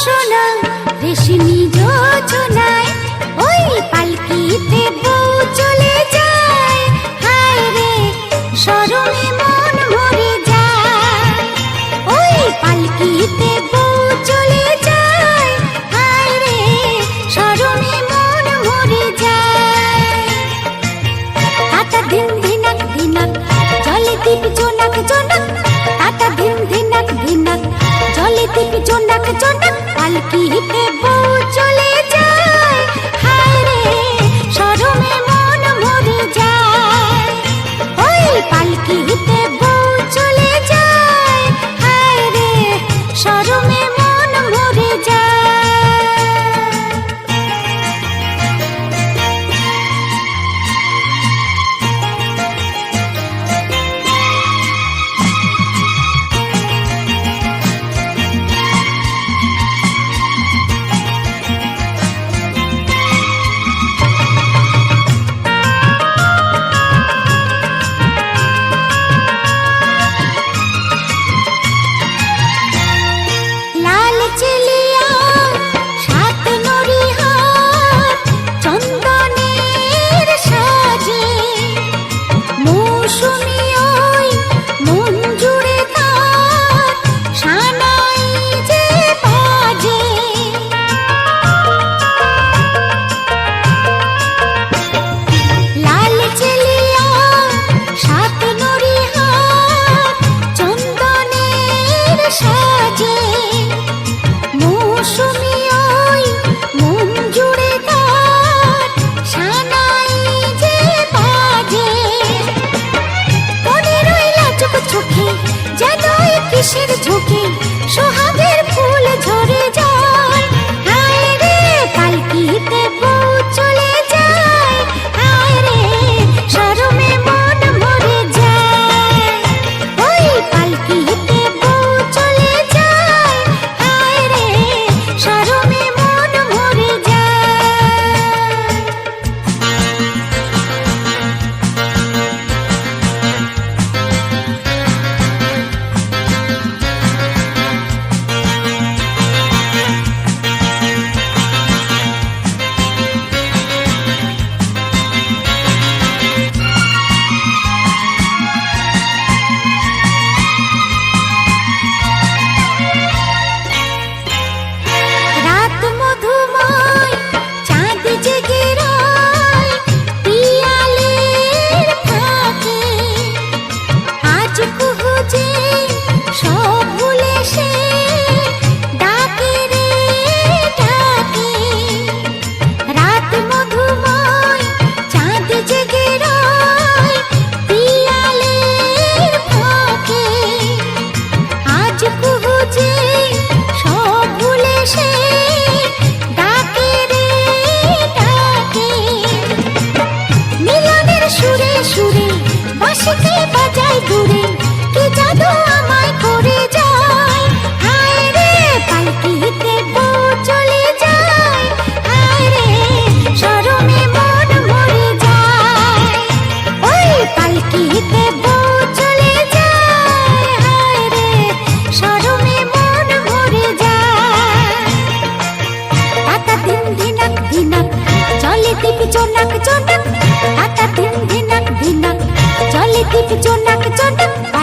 সোনা রেশমি যোজনায় ওই পালকিতে বউ চলে যায়। হায় রে সরমে মন ভরে যায়। ওই পালকিতে বউ চলে যায়। হায় রে সরমে মন ভরে যায়। আটা দিন দিনাক দিনাক জলে দীপ জোনাক জোনাক। আটা দিন দিনাক দিনাক জলে দীপ জোনাক জোনাক। থাকিতে বউ চলে নাক চোনাক চোনাক